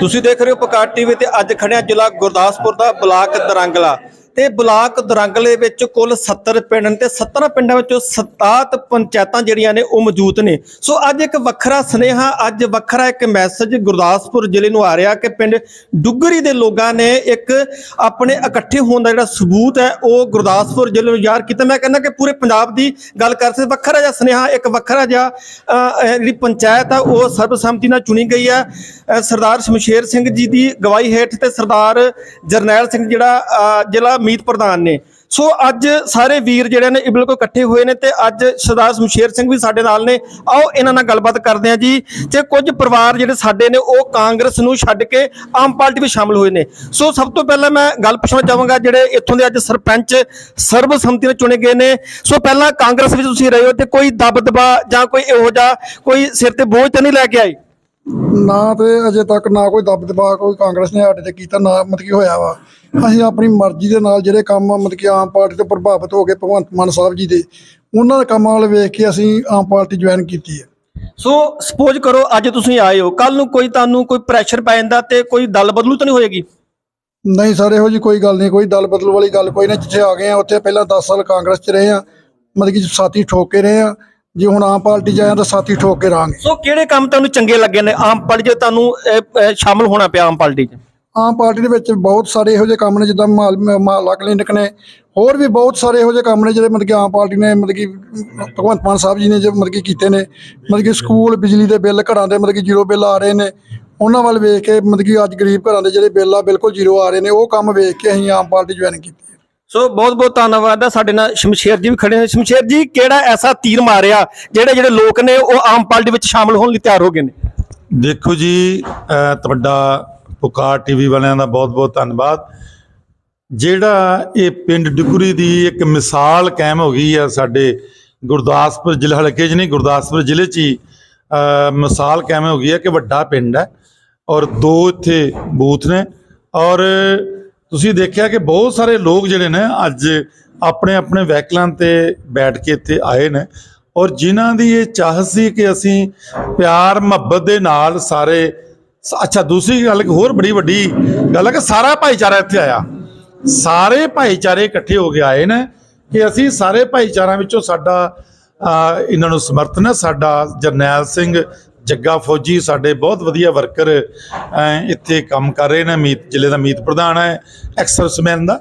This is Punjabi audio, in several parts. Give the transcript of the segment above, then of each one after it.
ਤੁਸੀਂ ਦੇਖ ਰਹੇ ਹੋ ਪਕਾਰ ਟੀਵੀ ਤੇ ਅੱਜ ਖੜਿਆ ਜ਼ਿਲ੍ਹਾ ਗੁਰਦਾਸਪੁਰ ਦਾ ਬਲਾਕ ਦਰੰਗਲਾ। ਤੇ ਬਲਾਕ ਦਰੰਗਲੇ ਵਿੱਚ ਕੁੱਲ 70 ਪਿੰਡ ਨੇ ਤੇ 70 ਪਿੰਡਾਂ ਵਿੱਚੋਂ 67 ਪੰਚਾਇਤਾਂ ਜਿਹੜੀਆਂ ਨੇ ਉਹ ਮੌਜੂਦ ਨੇ। ਸੋ ਅੱਜ ਇੱਕ ਵੱਖਰਾ ਸੁਨੇਹਾ, ਅੱਜ ਵੱਖਰਾ ਇੱਕ ਮੈਸੇਜ ਗੁਰਦਾਸਪੁਰ ਜ਼ਿਲ੍ਹੇ ਨੂੰ ਆ ਰਿਹਾ ਕਿ ਪਿੰਡ ਡੁੱਗਰੀ ਦੇ ਲੋਕਾਂ ਨੇ ਇੱਕ ਆਪਣੇ ਇਕੱਠੇ ਹੋਣ ਦਾ ਜਿਹੜਾ ਸਬੂਤ ਹੈ, ਉਹ ਗੁਰਦਾਸਪੁਰ ਜ਼ਿਲ੍ਹੇ ਨੂੰ ਯਾਰ ਕੀਤਾ। ਮੈਂ ਕਹਿੰਦਾ ਕਿ ਪੂਰੇ ਪੰਜਾਬ ਦੀ ਗੱਲ ਕਰ ਸਕਦੇ ਵੱਖਰਾ ਜਿਹਾ ਸੁਨੇਹਾ, ਇੱਕ ਵੱਖਰਾ ਜਿਹਾ ਜਿਹੜੀ ਪੰਚਾਇਤ ਆ, ਉਹ ਸਰਬਸੰਮਤੀ ਨਾਲ ਚੁਣੀ ਗਈ ਹੈ। ਸਰਦਾਰ ਸ਼ਮਸ਼ੇਰ ਸਿੰਘ ਜੀ ਦੀ ਗਵਾਹੀ ਹੇਠ ਤੇ ਸਰਦਾਰ ਜਰਨੈਲ ਸਿੰਘ ਜਿਹੜਾ ਜ਼ਿਲ੍ਹਾ ਮੀਤ ਪ੍ਰਧਾਨ ਨੇ। ਸੋ ਅੱਜ ਸਾਰੇ ਵੀਰ ਜਿਹੜੇ ਨੇ ਇਹ ਬਿਲਕੁਲ ਇਕੱਠੇ ਹੋਏ ਨੇ ਤੇ ਅੱਜ ਸਰਦਾਰ ਸ਼ਮਸ਼ੇਰ ਸਿੰਘ ਵੀ ਸਾਡੇ ਨਾਲ ਨੇ। ਆਓ ਇਹਨਾਂ ਨਾਲ ਗੱਲਬਾਤ ਕਰਦੇ ਹਾਂ ਜੀ। ਤੇ ਕੁਝ ਪਰਿਵਾਰ ਜਿਹੜੇ ਸਾਡੇ ਨੇ ਉਹ ਕਾਂਗਰਸ ਨੂੰ ਛੱਡ ਕੇ ਆਮ ਪਾਰਟੀ ਵਿੱਚ ਸ਼ਾਮਲ ਹੋਏ ਨੇ। ਸੋ ਸਭ ਤੋਂ ਪਹਿਲਾਂ ਮੈਂ ਗੱਲ ਪੁੱਛਣਾ ਚਾਹਾਂਗਾ ਜਿਹੜੇ ਇੱਥੋਂ ਦੇ ਅੱਜ ਸਰਪੰਚ ਸਰਬਸੰਮਤੀ ਨਾਲ ਚੁਣੇ ਗਏ ਨੇ। ਸੋ ਪਹਿਲਾਂ ਕਾਂਗਰਸ ਵਿੱਚ ਤੁਸੀਂ ਰਹੇ ਹੋ ਤੇ ਕੋਈ ਦਬਦਬਾ ਜਾਂ ਕੋਈ ਇਹੋ ਜਿਹਾ ਕੋਈ ਸਿਰ ਤੇ ਬੋਝ ਤਾਂ ਨਹੀਂ ਲੈ ਕੇ ਆਏ? ਨਾ ਤੇ ਅਜੇ ਤੱਕ ਨਾ ਕੋਈ ਦਬਦਬਾ ਕੋਈ ਕਾਂਗਰਸ ਨੇ ਸਾਡੇ ਤੇ ਕੀਤਾ ਨਾ ਮਤਲਬ ਕੀ ਹੋਇਆ ਵਾ। ਅਸੀਂ ਆਪਣੀ ਮਰਜ਼ੀ ਦੇ ਨਾਲ ਜਿਹੜੇ ਕੰਮ ਮਤਲਬ ਕਿ ਆਮ ਪਾਰਟੀ ਤੋਂ ਪ੍ਰਭਾਵਿਤ ਹੋ ਕੇ ਭਗਵੰਤ ਮਾਨ ਸਾਹਿਬ ਜੀ ਦੇ ਉਹਨਾਂ ਦੇ ਕੰਮਾਂ ਵੱਲ ਵੇਖ ਕੇ ਅਸੀਂ ਆਮ ਪਾਰਟੀ ਜੁਆਇਨ ਕੀਤੀ ਹੈ। ਸੋ ਸਪੋਜ਼ ਕਰੋ ਅੱਜ ਤੁਸੀਂ ਆਏ ਹੋ ਕੱਲ ਨੂੰ ਕੋਈ ਤੁਹਾਨੂੰ ਕੋਈ ਪ੍ਰੈਸ਼ਰ ਪੈ ਜਾਂਦਾ ਤੇ ਕੋਈ ਦਲ ਬਦਲੂ ਤਾਂ ਨਹੀਂ ਹੋਏਗੀ? ਨਹੀਂ ਸਰ ਇਹੋ ਜੀ ਕੋਈ ਗੱਲ ਨਹੀਂ ਕੋਈ ਦਲ ਬਦਲ ਵਾਲੀ ਗੱਲ ਕੋਈ ਨਹੀਂ ਜਿੱਥੇ ਆ ਗਏ ਆ ਉੱਥੇ ਪਹਿਲਾਂ 10 ਸਾਲ ਕਾਂਗਰਸ 'ਚ ਰਹੇ ਆ ਮਤਲਬ ਕਿ ਸਾਥੀ ਠੋਕ ਰਹੇ ਆ ਜੇ ਹੁਣ ਆਮ ਪਾਰਟੀ 'ਚ ਆਇਆ ਤਾਂ ਸਾਥੀ ਠੋਕ ਕੇ ਰਹਾਂਗੇ ਸੋ ਕਿਹੜੇ ਕੰਮ ਤੁਹਾਨੂੰ ਚੰਗੇ ਲੱਗੇ ਨੇ? ਆਮ ਪਾਰਟੀ 'ਚ ਤੁਹਾਨੂੰ ਅਹ, ਅਹ, ਸ਼ਾਮਲ ਹੋਣਾ ਪਿਆ ਆਮ ਪਾਰਟੀ 'ਚ? ਆਮ ਪਾਰਟੀ ਦੇ ਵਿੱਚ ਬਹੁਤ ਸਾਰੇ ਇਹੋ ਜਿਹੇ ਕੰਮ ਨੇ ਜਿੱਦਾਂ ਮਹੱਲ ਕਲੀਨਿਕ ਨੇ। ਹੋਰ ਵੀ ਬਹੁਤ ਸਾਰੇ ਇਹੋ ਜਿਹੇ ਕੰਮ ਨੇ ਜਿਹੜੇ ਮਤਲਬ ਕਿ ਆਮ ਪਾਰਟੀ ਨੇ ਮਤਲਬ ਕਿ ਭਗਵੰਤ ਮਾਨ ਸਾਹਿਬ ਜੀ ਨੇ ਜੋ ਮਤਲਬ ਕਿ ਕੀਤੇ ਨੇ। ਮਤਲਬ ਕਿ ਸਕੂਲ ਬਿਜਲੀ ਦੇ ਬਿੱਲ ਘਰਾਂ ਦੇ ਮਤਲਬ ਕਿ ਜ਼ੀਰੋ ਬਿੱਲ ਆ ਰਹੇ ਨੇ। ਉਹਨਾਂ ਵੱਲ ਵੇਖ ਕੇ ਮਤਲਬ ਕਿ ਅੱਜ ਗਰੀਬ ਘਰਾਂ ਦੇ ਜਿਹੜੇ ਬਿੱਲ ਆ ਬਿਲਕੁਲ ਜ਼ੀਰੋ ਆ ਰਹੇ ਨੇ। ਉਹ ਕੰਮ ਵੇਖ ਕੇ ਅਸੀਂ ਆਮ ਪਾਰਟੀ ਜੁਆਇਨ ਕੀਤੀ। ਸੋ ਬਹੁਤ ਬਹੁਤ ਧੰਨਵਾਦ ਹੈ ਸਾਡੇ ਨਾਲ ਸ਼ਮਸ਼ੇਰ ਜੀ ਵੀ ਖੜੇ ਨੇ। ਸ਼ਮਸ਼ੇਰ ਜੀ, ਕਿਹੜਾ ਐਸਾ ਤੀਰ ਮਾਰਿਆ ਜਿਹੜੇ ਜਿਹੜੇ ਲੋਕ ਨੇ ਉਹ ਆਮ ਪਾਰਟੀ ਵਿੱਚ ਸ਼ਾਮਲ ਹੋਣ ਲਈ ਤਿਆਰ ਹੋ ਗਏ ਨੇ? ਦੇਖੋ ਜੀ ਤੁਹਾਡਾ ਪੁਕਾਰ ਟੀਵੀ ਵਾਲਿਆਂ ਦਾ ਬਹੁਤ-ਬਹੁਤ ਧੰਨਵਾਦ। ਜਿਹੜਾ ਇਹ ਪਿੰਡ ਡੁਗਰੀ ਦੀ ਇੱਕ ਮਿਸਾਲ ਕਾਇਮ ਹੋ ਗਈ ਹੈ ਸਾਡੇ ਗੁਰਦਾਸਪੁਰ ਜ਼ਿਲ੍ਹਾ ਹਲਕੇ 'ਚ ਨਹੀਂ, ਗੁਰਦਾਸਪੁਰ ਜ਼ਿਲ੍ਹੇ 'ਚ ਹੀ ਮਿਸਾਲ ਕਾਇਮ ਹੋ ਗਈ ਹੈ ਕਿ ਵੱਡਾ ਪਿੰਡ ਹੈ ਔਰ ਦੋ ਇੱਥੇ ਬੂਥ ਨੇ ਔਰ ਤੁਸੀਂ ਦੇਖਿਆ ਕਿ ਬਹੁਤ ਸਾਰੇ ਲੋਕ ਜਿਹੜੇ ਨੇ ਅੱਜ ਆਪਣੇ ਆਪਣੇ ਵਹੀਕਲਾਂ ਤੇ ਬੈਠ ਕੇ ਇੱਥੇ ਆਏ ਨੇ ਔਰ ਜਿਨ੍ਹਾਂ ਦੀ ਇਹ ਚਾਹਤ ਸੀ ਕਿ ਅਸੀਂ ਪਿਆਰ ਮੁਹੱਬਤ ਦੇ ਨਾਲ ਸਾਰੇ ਅੱਛਾ ਦੂਸਰੀ ਗੱਲ ਇੱਕ ਹੋਰ ਬੜੀ ਵੱਡੀ ਗੱਲ ਹੈ ਕਿ ਸਾਰਾ ਭਾਈਚਾਰਾ ਇੱਥੇ ਆਇਆ। ਸਾਰੇ ਭਾਈਚਾਰੇ ਇਕੱਠੇ ਹੋ ਕੇ ਆਏ ਨੇ ਕਿ ਅਸੀਂ ਸਾਰੇ ਭਾਈਚਾਰਿਆਂ ਵਿੱਚੋਂ ਸਾਡਾ ਅਹ, ਇਹਨਾਂ ਨੂੰ ਸਮਰਥਨ ਹੈ ਸਾਡਾ ਜਰਨੈਲ ਸਿੰਘ ਜੱਗਾ ਫੌਜੀ ਸਾਡੇ ਬਹੁਤ ਵਧੀਆ ਵਰਕਰ ਇੱਥੇ ਕੰਮ ਕਰ ਰਹੇ ਨੇ, ਮੀਤ, ਜ਼ਿਲ੍ਹੇ ਦਾ ਮੀਤ ਪ੍ਰਧਾਨ ਹੈ ਐਕਸਰਸਮੈਨ ਦਾ।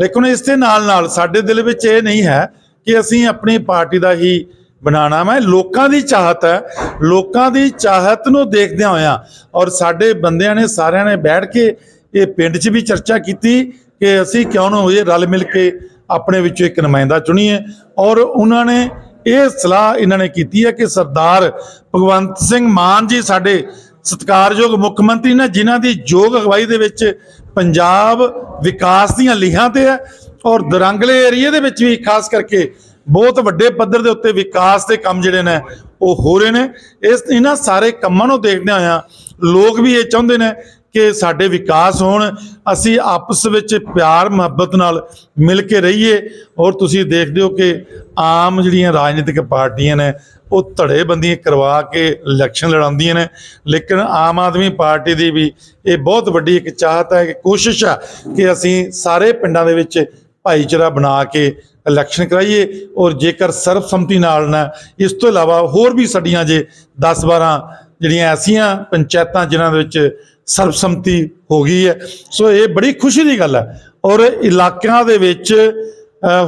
ਲੇਕਿਨ ਇਸ ਦੇ ਨਾਲ ਨਾਲ ਸਾਡੇ ਦਿਲ ਵਿੱਚ ਇਹ ਨਹੀਂ ਹੈ ਕਿ ਅਸੀਂ ਆਪਣੀ ਪਾਰਟੀ ਦਾ ਹੀ ਬਣਾਉਣਾ ਮੈਂ ਲੋਕਾਂ ਦੀ ਚਾਹਤ ਹੈ, ਲੋਕਾਂ ਦੀ ਚਾਹਤ ਨੂੰ ਦੇਖਦਿਆਂ ਹੋਇਆਂ ਔਰ ਸਾਡੇ ਬੰਦਿਆਂ ਨੇ ਸਾਰਿਆਂ ਨੇ ਬੈਠ ਕੇ ਇਹ ਪਿੰਡ 'ਚ ਵੀ ਚਰਚਾ ਕੀਤੀ ਕਿ ਅਸੀਂ ਕਿਉਂ ਨਾ ਹੋਈਏ ਰਲ ਮਿਲ ਕੇ ਆਪਣੇ ਵਿੱਚੋਂ ਇੱਕ ਨੁਮਾਇੰਦਾ ਚੁਣੀਏ। ਔਰ ਉਹਨਾਂ ਨੇ ਇਹ ਸਲਾਹ ਇਹਨਾਂ ਨੇ ਕੀਤੀ ਹੈ ਕਿ ਸਰਦਾਰ ਭਗਵੰਤ ਸਿੰਘ ਮਾਨ ਜੀ ਸਾਡੇ ਸਤਿਕਾਰਯੋਗ ਮੁੱਖ ਮੰਤਰੀ ਨੇ, ਜਿਨ੍ਹਾਂ ਦੀ ਯੋਗ ਅਗਵਾਈ ਦੇ ਵਿੱਚ ਪੰਜਾਬ ਵਿਕਾਸ ਦੀਆਂ ਲੀਹਾਂ ਤੇ ਹੈ ਔਰ ਦਰੰਗਲੇ ਏਰੀਏ ਦੇ ਵਿੱਚ ਵੀ ਖਾਸ ਕਰਕੇ ਬਹੁਤ ਵੱਡੇ ਪੱਧਰ ਦੇ ਉੱਤੇ ਵਿਕਾਸ ਦੇ ਕੰਮ ਜਿਹੜੇ ਨੇ ਉਹ ਹੋ ਰਹੇ ਨੇ। ਇਸ ਇਹਨਾਂ ਸਾਰੇ ਕੰਮਾਂ ਨੂੰ ਦੇਖਦੇ ਹੋਇਆਂ ਲੋਕ ਵੀ ਇਹ ਚਾਹੁੰਦੇ ਨੇ ਕਿ ਸਾਡੇ ਵਿਕਾਸ ਹੋਣ, ਅਸੀਂ ਆਪਸ ਵਿੱਚ ਪਿਆਰ, ਮੁਹੱਬਤ ਨਾਲ ਮਿਲ ਕੇ ਰਹੀਏ। ਔਰ ਤੁਸੀਂ ਦੇਖਦੇ ਹੋ ਕਿ ਆਮ ਜਿਹੜੀਆਂ ਰਾਜਨੀਤਿਕ ਪਾਰਟੀਆਂ ਨੇ, ਉਹ ਧੜੇਬੰਦੀਆਂ ਕਰਵਾ ਕੇ ਇਲੈਕਸ਼ਨ ਲੜਾਉਂਦੀਆਂ ਨੇ। ਲੇਕਿਨ ਆਮ ਆਦਮੀ ਪਾਰਟੀ ਦੀ ਵੀ ਇਹ ਬਹੁਤ ਵੱਡੀ ਇੱਕ ਚਾਹਤ ਹੈ ਕਿ ਕੋਸ਼ਿਸ਼ ਹੈ ਕਿ ਅਸੀਂ ਸਾਰੇ ਪਿੰਡਾਂ ਦੇ ਵਿੱਚ ਭਾਈਚਾਰਾ ਬਣਾ ਕੇ ਇਲੈਕਸ਼ਨ ਕਰਾਈਏ। ਔਰ ਜੇਕਰ ਸਰਬਸੰਮਤੀ ਨਾਲ ਨਾ, ਇਸ ਤੋਂ ਇਲਾਵਾ ਹੋਰ ਵੀ ਸਾਡੀਆਂ ਜੇ 10 12 ਜਿਹੜੀਆਂ ਐਸੀਆਂ ਪੰਚਾਇਤਾਂ ਜਿਨ੍ਹਾਂ ਦੇ ਵਿੱਚ ਸਰਬਸੰਮਤੀ ਹੋ ਗਈ ਹੈ। ਸੋ ਇਹ ਬੜੀ ਖੁਸ਼ੀ ਦੀ ਗੱਲ ਹੈ। ਔਰ ਇਲਾਕਿਆਂ ਦੇ ਵਿੱਚ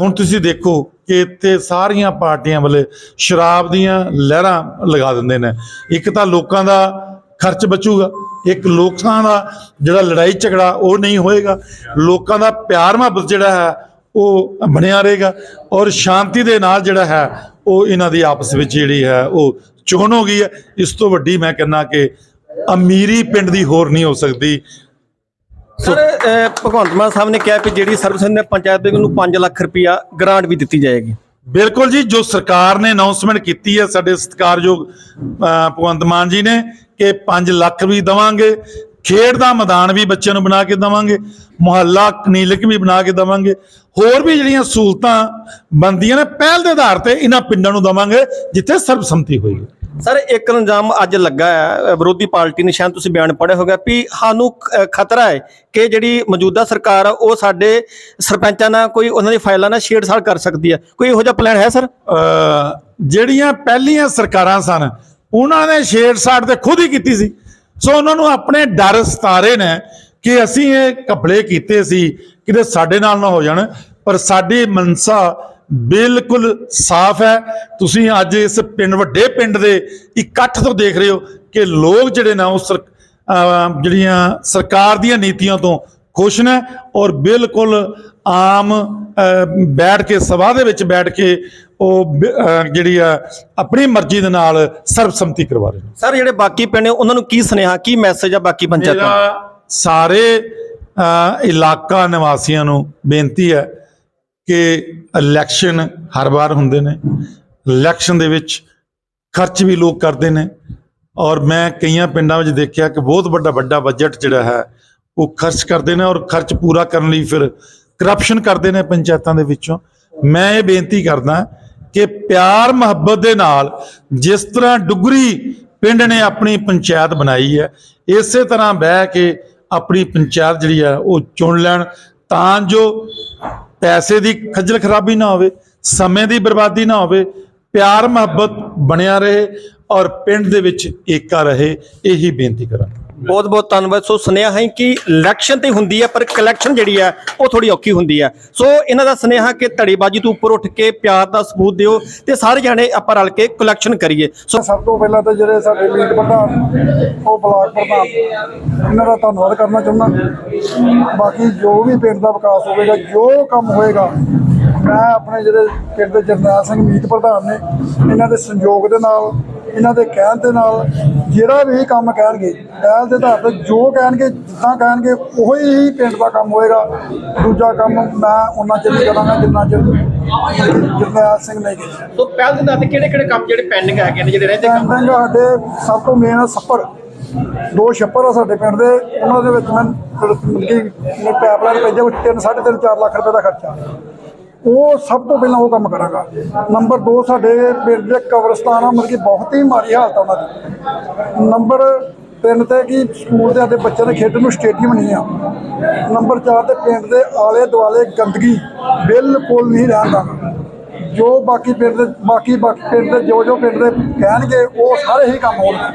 ਹੁਣ ਤੁਸੀਂ ਦੇਖੋ ਕਿ ਇੱਥੇ ਸਾਰੀਆਂ ਪਾਰਟੀਆਂ ਵੱਲੇ ਸ਼ਰਾਬ ਦੀਆਂ ਲਹਿਰਾਂ ਲਗਾ ਦਿੰਦੇ ਨੇ। ਇੱਕ ਤਾਂ ਲੋਕਾਂ ਦਾ ਖਰਚ ਬਚੂਗਾ। ਇੱਕ ਲੋਕਾਂ ਦਾ ਜਿਹੜਾ ਲੜਾਈ ਝਗੜਾ ਉਹ ਨਹੀਂ ਹੋਏਗਾ। ਲੋਕਾਂ ਦਾ ਪਿਆਰ ਮੁਹੱਬਤ ਜਿਹੜਾ ਹੈ, ਉਹ ਬਣਿਆ ਰਹੇਗਾ। ਔਰ ਸ਼ਾਂਤੀ ਦੇ ਨਾਲ ਜਿਹੜਾ ਹੈ, ਉਹ ਇਹਨਾਂ ਦੀ ਆਪਸ ਵਿੱਚ ਜਿਹੜੀ ਹੈ, ਉਹ ਚੋਣ ਹੋ ਗਈ ਹੈ। ਇਸ ਤੋਂ ਵੱਡੀ ਮੈਂ ਕਹਿੰਦਾ ਕਿ ਅਮੀਰੀ ਪਿੰਡ ਦੀ ਹੋਰ ਨਹੀਂ ਹੋ ਸਕਦੀ। ਸਰ ਭਗਵੰਤ ਮਾਨ ਸਾਹਿਬ ਨੇ ਕਿਹਾ ਕਿ ਜਿਹੜੀ ਸਰਬਸੰਮਤੀ ਨਾਲ ਪੰਚਾਇਤ ਦੇ ਨੂੰ 5 ਲੱਖ ਰੁਪਇਆ ਗ੍ਰਾਂਟ ਵੀ ਦਿੱਤੀ ਜਾਏਗੀ। ਬਿਲਕੁਲ ਜੀ ਜੋ ਸਰਕਾਰ ਨੇ ਅਨਾਉਂਸਮੈਂਟ ਕੀਤੀ ਹੈ ਸਾਡੇ ਸਤਿਕਾਰਯੋਗ ਭਗਵੰਤ ਮਾਨ ਜੀ ਨੇ ਕਿ 5 ਲੱਖ ਵੀ ਦਵਾਂਗੇ। ਖੇਡ ਦਾ ਮੈਦਾਨ ਵੀ ਬੱਚਿਆਂ ਨੂੰ ਬਣਾ ਕੇ ਦਵਾਂਗੇ। ਮੁਹੱਲਾ ਕਲੀਨਿਕ ਵੀ ਬਣਾ ਕੇ ਦਵਾਂਗੇ। ਹੋਰ ਵੀ ਜਿਹੜੀਆਂ ਸਹੂਲਤਾਂ ਬੰਦੀਆਂ ਨੇ ਪਹਿਲ ਦੇ ਆਧਾਰ ਤੇ ਇਹਨਾਂ ਪਿੰਡਾਂ ਨੂੰ ਦਵਾਂਗੇ ਜਿੱਥੇ ਸਰਬਸੰਮਤੀ ਹੋਈ ਸਰ, ਇੱਕ ਇਲਜ਼ਾਮ ਅੱਜ ਲੱਗਾ ਹੈ ਵਿਰੋਧੀ ਪਾਰਟੀ ਨੇ, ਸ਼ਾਇਦ ਤੁਸੀਂ ਬਿਆਨ ਪੜ੍ਹਿਆ ਹੋਗਾ ਵੀ ਸਾਨੂੰ ਖਤਰਾ ਹੈ ਕਿ ਜਿਹੜੀ ਮੌਜੂਦਾ ਸਰਕਾਰ ਆ, ਉਹ ਸਾਡੇ ਸਰਪੰਚਾਂ ਨਾਲ ਕੋਈ ਉਹਨਾਂ ਦੀ ਫਾਈਲਾਂ ਨਾਲ ਛੇੜਛਾੜ ਕਰ ਸਕਦੀ ਹੈ ਕੋਈ ਇਹੋ ਜਿਹਾ ਪਲਾਨ ਹੈ, ਸਰ? ਜਿਹੜੀਆਂ ਪਹਿਲੀਆਂ ਸਰਕਾਰਾਂ ਸਨ, ਉਹਨਾਂ ਨੇ ਛੇੜਛਾੜ ਤੇ ਖੁਦ ਹੀ ਕੀਤੀ ਸੀ। ਸੋ ਉਹਨਾਂ ਨੂੰ ਆਪਣੇ ਡਰ ਸਤਾਰੇ ਨੇ ਕਿ ਅਸੀਂ ਇਹ ਕਪੜੇ ਕੀਤੇ ਸੀ, ਕਿਤੇ ਸਾਡੇ ਨਾਲ ਨਾ ਹੋ ਜਾਣ, ਪਰ ਸਾਡੀ ਮਨਸਾ ਬਿਲਕੁਲ ਸਾਫ਼ ਹੈ। ਤੁਸੀਂ ਅੱਜ ਇਸ ਪਿੰਡ ਵੱਡੇ ਪਿੰਡ ਦੇ ਇਕੱਠ ਤੋਂ ਦੇਖ ਰਹੇ ਹੋ ਕਿ ਲੋਕ ਜਿਹੜੇ ਨੇ ਅਹ ਜਿਹੜੀਆਂ ਸਰਕਾਰ ਦੀਆਂ ਨੀਤੀਆਂ ਤੋਂ ਖੁਸ਼ ਨੇ ਔਰ ਬਿਲਕੁਲ ਆਮ ਬੈਠ ਕੇ ਸਭਾ ਦੇ ਵਿੱਚ ਬੈਠ ਕੇ ਉਹ ਜਿਹੜੀ ਆ ਆਪਣੀ ਮਰਜ਼ੀ ਦੇ ਨਾਲ ਸਰਬਸੰਮਤੀ ਕਰਵਾ ਰਹੇ ਨੇ। ਸਰ ਜਿਹੜੇ ਬਾਕੀ ਪਿੰਡ ਉਹਨਾਂ ਨੂੰ ਕੀ ਸੁਨੇਹਾ ਕੀ ਮੈਸੇਜ ਆ ਬਾਕੀ ਪੰਚਾਇਤਾਂ ਸਾਰੇ ਇਲਾਕਾ ਨਿਵਾਸੀਆਂ ਨੂੰ ਬੇਨਤੀ ਹੈ ਕਿ ਇਲੈਕਸ਼ਨ ਹਰ ਵਾਰ ਹੁੰਦੇ ਨੇ। ਇਲੈਕਸ਼ਨ ਦੇ ਵਿੱਚ ਖਰਚ ਵੀ ਲੋਕ ਕਰਦੇ ਨੇ। ਔਰ ਮੈਂ ਕਈਆਂ ਪਿੰਡਾਂ ਵਿੱਚ ਦੇਖਿਆ ਕਿ ਬਹੁਤ ਵੱਡਾ ਵੱਡਾ ਬਜਟ ਜਿਹੜਾ ਹੈ, ਉਹ ਖਰਚ ਕਰਦੇ ਨੇ ਔਰ ਖਰਚ ਪੂਰਾ ਕਰਨ ਲਈ ਫਿਰ ਕਰਪਸ਼ਨ ਕਰਦੇ ਨੇ ਪੰਚਾਇਤਾਂ ਦੇ ਵਿੱਚੋਂ। ਮੈਂ ਇਹ ਬੇਨਤੀ ਕਰਦਾ ਕਿ ਪਿਆਰ ਮੁਹੱਬਤ ਦੇ ਨਾਲ ਜਿਸ ਤਰ੍ਹਾਂ ਡੁਗਰੀ ਪਿੰਡ ਨੇ ਆਪਣੀ ਪੰਚਾਇਤ ਬਣਾਈ ਹੈ, ਇਸੇ ਤਰ੍ਹਾਂ ਬਹਿ ਕੇ ਆਪਣੀ ਪੰਚਾਇਤ ਜਿਹੜੀ ਹੈ ਉਹ ਚੁਣ ਲੈਣ ਤਾਂ ਜੋ ਪੈਸੇ ਦੀ ਖੱਜਲ ਖਰਾਬੀ ਨਾ ਹੋਵੇ, ਸਮੇਂ ਦੀ ਬਰਬਾਦੀ ਨਾ ਹੋਵੇ, ਪਿਆਰ ਮੁਹੱਬਤ ਬਣਿਆ ਰਹੇ ਔਰ ਪਿੰਡ ਦੇ ਵਿੱਚ ਏਕਾ ਰਹੇ, ਇਹੀ ਬੇਨਤੀ ਕਰਾਂ ਬਹੁਤ ਬਹੁਤ ਧੰਨਵਾਦ। ਸੋ ਸੁਨੇਹਾ ਹੈ ਕਿ ਇਲੈਕਸ਼ਨ ਤੇ ਹੁੰਦੀ ਹੈ, ਪਰ ਕਲੈਕਸ਼ਨ ਜਿਹੜੀ ਹੈ, ਉਹ ਥੋੜੀ ਔਖੀ ਹੁੰਦੀ ਹੈ। ਸੋ ਇਹਨਾਂ ਦਾ ਸੁਨੇਹਾ ਕਿ ਧੜੀਬਾਜ਼ੀ ਤੋਂ ਉੱਪਰ ਉੱਠ ਕੇ ਪਿਆਰ ਦਾ ਸਬੂਤ ਦਿਓ ਤੇ ਸਾਰੇ ਜਾਣੇ ਆਪਾਂ ਰਲ ਕੇ ਕਲੈਕਸ਼ਨ ਕਰੀਏ। ਸੋ ਸਭ ਤੋਂ ਪਹਿਲਾਂ ਤਾਂ ਜਿਹੜੇ ਸਾਡੇ ਮੀਤ ਪ੍ਰਧਾਨ, ਉਹ ਬਲਾਕ ਪ੍ਰਧਾਨ, ਇਹਨਾਂ ਦਾ ਧੰਨਵਾਦ ਕਰਨਾ ਚਾਹੁੰਦਾ। ਬਾਕੀ ਜੋ ਵੀ ਪਿੰਡ ਦਾ ਵਿਕਾਸ ਹੋਵੇਗਾ, ਜੋ ਕੰਮ ਹੋਏਗਾ ਮੈਂ ਆਪਣੇ ਜਿਹੜੇ ਪਿੰਡ ਦੇ ਜਰਨੈਲ ਸਿੰਘ ਮੀਤ ਪ੍ਰਧਾਨ ਨੇ, ਇਹਨਾਂ ਦੇ ਸੰਯੋਗ ਦੇ ਨਾਲ, ਇਹਨਾਂ ਦੇ ਕਹਿਣ ਦੇ ਨਾਲ ਜਿਹੜਾ ਵੀ ਕੰਮ ਕਹਿਣਗੇ ਪਹਿਲ ਦੇ ਆਧਾਰ ਤੇ ਜੋ ਕਹਿਣਗੇ ਜਿੱਦਾਂ ਕਹਿਣਗੇ ਉਹੀ ਹੀ ਪਿੰਡ ਦਾ ਕੰਮ ਹੋਏਗਾ। ਦੂਜਾ ਕੰਮ ਮੈਂ ਉਹਨਾਂ ਚਿਰ ਨਹੀਂ ਕਰਾਂਗਾ ਜਿੰਨਾ ਚਿਰ ਜਰਨੈਲ ਸਿੰਘ ਨਹੀਂ ਕੀਤਾ ਸੋ ਪਹਿਲ ਦੇ ਨਾਂ ਤੇ ਕਿਹੜੇ ਕਿਹੜੇ ਕੰਮ ਜਿਹੜੇ ਪੈਂਡਿੰਗ ਹੈਗੇ ਨੇ ਜਿਹੜੇ ਰਹਿੰਦੇ ਕੰਮ? ਕੈਂਪਿੰਗ ਸਾਡੇ ਸਭ ਤੋਂ ਮੇਨ ਛੱਪੜ। ਦੋ ਛੱਪੜ ਆ ਸਾਡੇ ਪਿੰਡ ਦੇ ਉਹਨਾਂ ਦੇ ਵਿੱਚ ਮੈਂ ਮਤਲਬ ਕਿ ਪਾਈਪਲਾਈਨ ਪੈਂਦੇ ਵਿੱਚ 3 3.5 4 ਲੱਖ ਰੁਪਏ ਦਾ ਖਰਚਾ। ਉਹ ਸਭ ਤੋਂ ਪਹਿਲਾਂ ਉਹ ਕੰਮ ਕਰਾਂਗਾ। ਨੰਬਰ 2 ਸਾਡੇ ਪਿੰਡ ਦੇ ਕਬਰਸਤਾਨ ਆ, ਮਤਲਬ ਕਿ ਬਹੁਤ ਹੀ ਮਾੜੀ ਹਾਲਤ ਆ ਉਹਨਾਂ ਦੀ। ਨੰਬਰ ਤਿੰਨ ਤੇ ਕਿ ਸਕੂਲ ਦੇ ਸਾਡੇ ਬੱਚਿਆਂ ਦੇ ਖੇਡਣ ਨੂੰ ਸਟੇਡੀਅਮ ਨਹੀਂ ਆ। ਨੰਬਰ 4 ਤੇ ਪਿੰਡ ਦੇ ਆਲੇ ਦੁਆਲੇ ਗੰਦਗੀ ਬਿਲਕੁਲ ਨਹੀਂ ਰਹਿਣ ਦੇਣਾ ਜੋ ਬਾਕੀ ਪਿੰਡ ਦੇ ਬਾਕੀ ਬਾਕੀ ਪਿੰਡ ਦੇ ਜੋ ਜੋ ਪਿੰਡ ਦੇ ਕਹਿਣਗੇ, ਉਹ ਸਾਰੇ ਹੀ ਕੰਮ ਹੋਣਗੇ।